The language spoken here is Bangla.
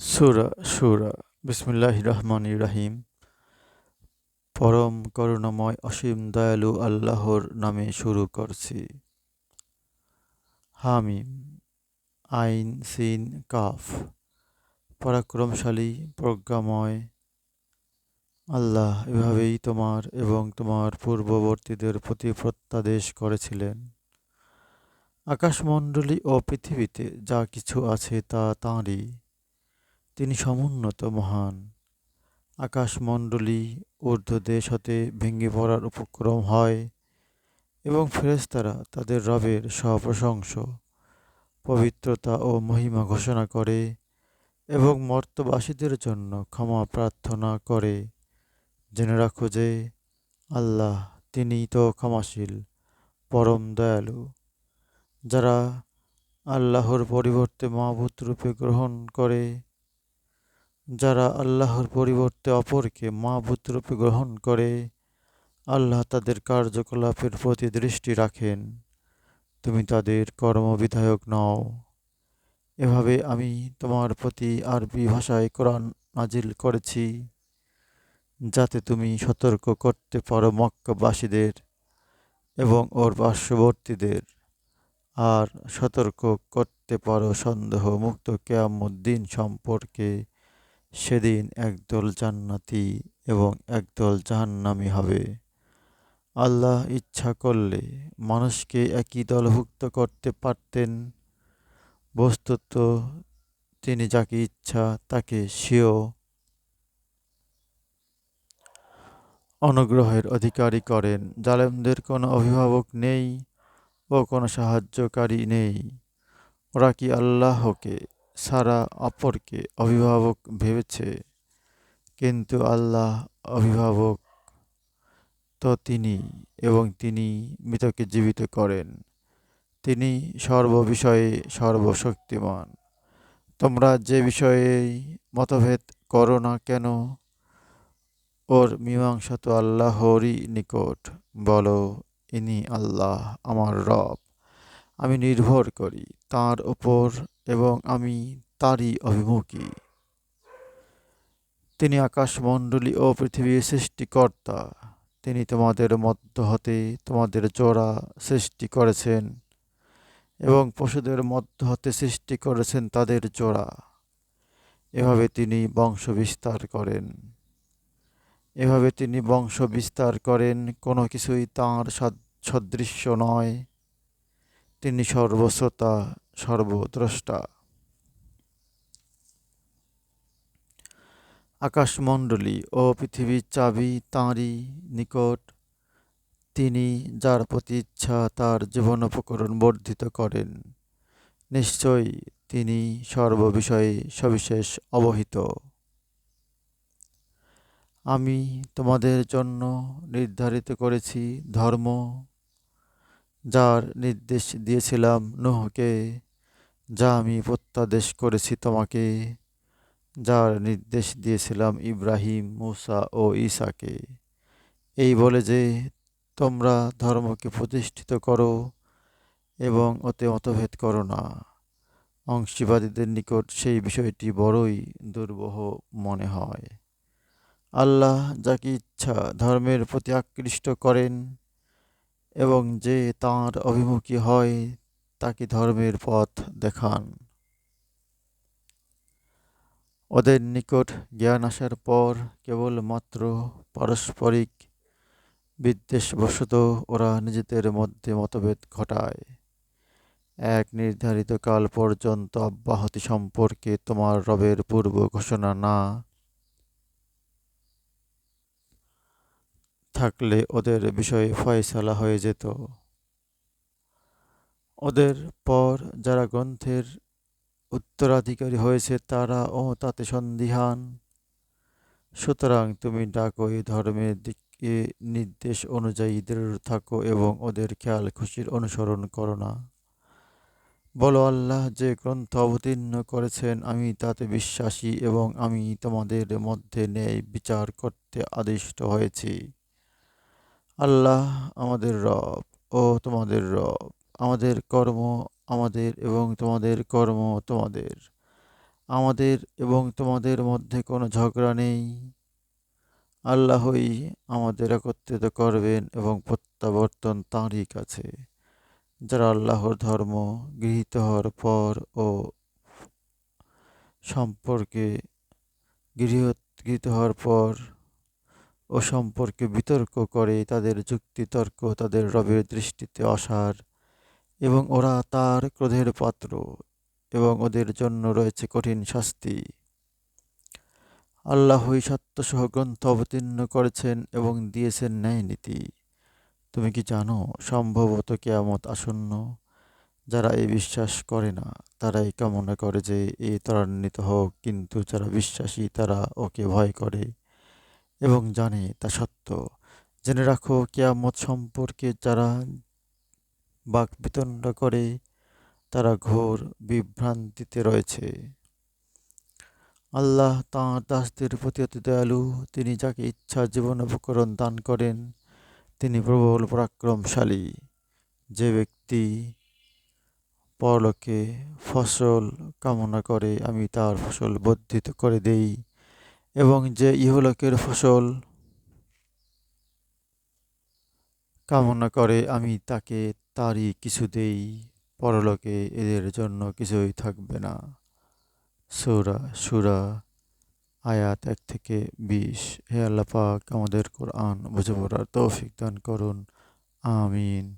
সুরা সুরা বিসমিল্লাহ রহমান রাহিম। পরম করুণাময় অসীম দয়ালু আল্লাহর নামে শুরু করছি। হামিম, আইন, সিন, কাফ, পরাক্রমশালী, প্রজ্ঞাময়। আল্লাহ এভাবেই তোমার এবং তোমার পূর্ববর্তীদের প্রতি প্রত্যাদেশ করেছিলেন। আকাশমণ্ডলী ও পৃথিবীতে যা কিছু আছে তা তাঁরই। তিনি সমুন্নত মহান। আকাশমণ্ডলী ঊর্ধ্বদেশ হতে ভেঙে পড়ার উপক্রম হয় এবং ফেরেস্তারা তাদের রবের সপ্রশংস, পবিত্রতা ও মহিমা ঘোষণা করে এবং মর্তবাসীদের জন্য ক্ষমা প্রার্থনা করে। জেনে রাখো যে আল্লাহ তিনি তো ক্ষমাশীল, পরম দয়ালু, যারা আল্লাহর পরিবর্তে মাহবুত রূপে গ্রহণ করে। যারা আল্লাহর পরিবর্তে অপরকে মাহবুত রূপে গ্রহণ করে, আল্লাহ তাদের কার্যকলাপের প্রতি দৃষ্টি রাখেন। তুমি তাদের কর্মবিধায়ক নও। এভাবে আমি তোমার প্রতি আরবি ভাষায় কোরআন নাজিল করেছি, যাতে তুমি সতর্ক করতে পারো মক্কাবাসীদের এবং ওর পার্শ্ববর্তীদের, আর সতর্ক করতে পারো সন্দেহ মুক্ত কেয়ামুদ্দিন সম্পর্কে। সেদিন একদল জান্নাতি এবং একদল জাহান্নামি হবে। আল্লাহ ইচ্ছা করলে মানুষকে একই দলভুক্ত করতে পারতেন। বস্তুত তিনি যাকে ইচ্ছা তাকে সেও অনুগ্রহের অধিকারী করেন। জালেমদের কোনো অভিভাবক নেই ও কোনো সাহায্যকারী নেই। ওরা কি আল্লাহকে সারা অপরকে অভিভাবক ভেবেছে। কিন্তু আল্লাহ অভিভাবক তো তিনি এবং তিনি মৃতকে জীবিত করেন। তিনি সর্ববিষয়ে সর্বশক্তিমান। তোমরা যে বিষয়ে মতভেদ করো না কেন? ওর মীমাংসা তো আল্লাহরই নিকট। বলো, ইনি আল্লাহ আমার রব। আমি নির্ভর করি তার ওপর এবং আমি তারই অভিমুখী। তিনি আকাশমণ্ডলী ও পৃথিবীর সৃষ্টিকর্তা। তিনি তোমাদের মধ্য হতে তোমাদের জোড়া সৃষ্টি করেছেন এবং পশুদের মধ্য হতে সৃষ্টি করেছেন তাদের জোড়া। এভাবে তিনি বংশ বিস্তার করেন। এভাবে তিনি বংশ বিস্তার করেন, কোনো কিছুই তাঁর সদৃশ্য নয়। তিনি সর্বশ্রোতা সর্বদ্রষ্টা। আকাশমণ্ডলী ও পৃথিবীর চাবি তাঁরই নিকট। তিনি যার প্রতি ইচ্ছা, তার জীবনোপকরণ বর্ধিত করেন। নিশ্চয়ই তিনি সর্ববিষয়ে সবিশেষ অবহিত। আমি তোমাদের জন্য নির্ধারিত করেছি ধর্ম যার নির্দেশ দিয়েছিলাম নুহকে, যা আমি প্রত্যাদেশ করেছি তোমাকে। যার নির্দেশ দিয়েছিলাম ইব্রাহিম, মুসা ও ঈসাকে এই বলে যে, তোমরা ধর্মকে প্রতিষ্ঠিত করো এবং ওতে মতভেদ করো না। অংশীবাদীদের নিকট সেই বিষয়টি বড়ই দুর্বহ মনে হয়। আল্লাহ যাকে ইচ্ছা ধর্মের প্রতি আকৃষ্ট করেন এবং যে তাঁর অভিমুখী হয়, তাকে ধর্মের পথ দেখান। ওদের নিকট জ্ঞান আসার পর কেবলমাত্র পারস্পরিক বিদ্বেষবশত ওরা নিজেদের মধ্যে মতভেদ ঘটায়। এক নির্ধারিত কাল পর্যন্ত অব্যাহতি সম্পর্কে তোমার রবের পূর্ব ঘোষণা না থাকলে ওদের বিষয়ে ফয়সালা হয়ে যেত। ওদের পর যারা গ্রন্থের উত্তরাধিকারী হয়েছে তারা ও তাতে সন্দিহান। সুতরাং তুমি ডাকো এই ধর্মের দিকে নির্দেশ অনুযায়ী দৃঢ় থাকো এবং ওদের খেয়াল খুশির অনুসরণ করো না। বলো, আল্লাহ যে গ্রন্থ অবতীর্ণ করেছেন, আমি তাতে বিশ্বাসী এবং আমি তোমাদের মধ্যে ন্যায় বিচার করতে আদিষ্ট হয়েছি। আল্লাহ আমাদের রব ও তোমাদের রব, আমাদের কর্ম আমাদের এবং তোমাদের কর্ম তোমাদের, আমাদের এবং তোমাদের মধ্যে কোনো ঝগড়া নেই। আল্লাহই আমাদের একত্রিত করবেন এবং প্রত্যাবর্তন তাঁরই কাছে, যারা আল্লাহর ধর্ম গৃহীত হওয়ার পর ও সম্পর্কে গৃহ গৃহীত হওয়ার পর ও সম্পর্কে বিতর্ক করে, তাদের যুক্তিতর্ক, তাদের রবের দৃষ্টিতে অসার, এবং ওরা তার ক্রোধের পাত্র, এবং ওদের জন্য রয়েছে কঠিন শাস্তি। আল্লাহই সত্যসহ গ্রন্থ অবতীর্ণ করেছেন এবং দিয়েছেন ন্যায় নীতি। তুমি কি জানো, সম্ভবত কেয়ামত আসন্ন, যারা এই বিশ্বাস করে না তারা এই কামনা করে যে এ ত্বরান্বিত হোক, কিন্তু যারা বিশ্বাসী, তারা ওকে ভয় করে। এবং জানে তা সত্য। জেনে রাখো, কেয়ামত সম্পর্কে যারা বাকবিতণ্ড করে, তারা ঘোর বিভ্রান্তিতে রয়েছে। আল্লাহ তাঁর দাসদের প্রতি অতি দয়ালু। তিনি যাকে ইচ্ছা, জীবন, উপকরণ দান করেন, তিনি প্রবল পরাক্রমশালী। যে ব্যক্তি পরলোকে ফসল কামনা করে, আমি তার ফসল বর্ধিত করে দেই। এবং যে ইহলোকের ফসল কামনা করে, আমি তাকে তারই কিছু দেই। পরলোকে এদের জন্য কিছুই থাকবে না। সুরা সুরা আয়াত এক থেকে বিশ। হে আল্লাহ পাক আমাদের কোরআন বুঝে পড়ার তৌফিক দান করুন। আমিন।